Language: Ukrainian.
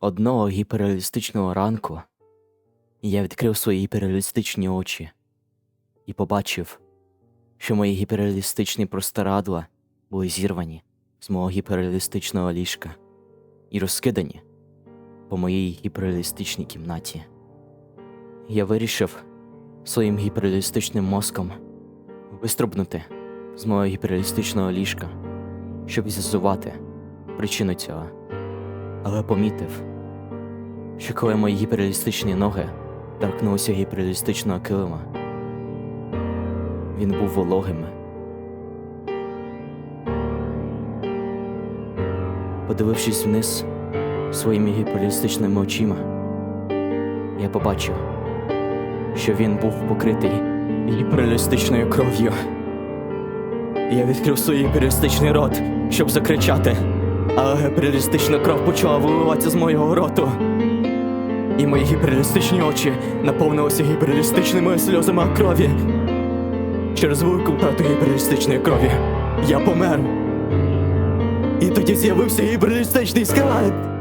Одного гіперреалістичного ранку я відкрив свої гіперреалістичні очі і побачив, що мої гіперреалістичні простирадла були зірвані з мого гіперреалістичного ліжка і розкидані по моїй гіперреалістичній кімнаті. Я вирішив своїм гіперреалістичним мозком виструбнути з мого гіперреалістичного ліжка, щоб з'ясувати причину цього. Але помітив, що коли мої гіперреалістичні ноги торкнулися гіперреалістичного килима, він був вологим. Подивившись вниз своїми гіперреалістичними очима, я побачив, що він був покритий гіперреалістичною кров'ю. Я відкрив свій гіперреалістичний рот, щоб закричати, але гіперреалістична кров почала виливатися з моєго роту. І мої гіперреалістичні очі наповнилися гіперреалістичними сльозами крові. Через велику втрату гіперреалістичної крові я помер. І тоді з'явився гіперреалістичний скелет.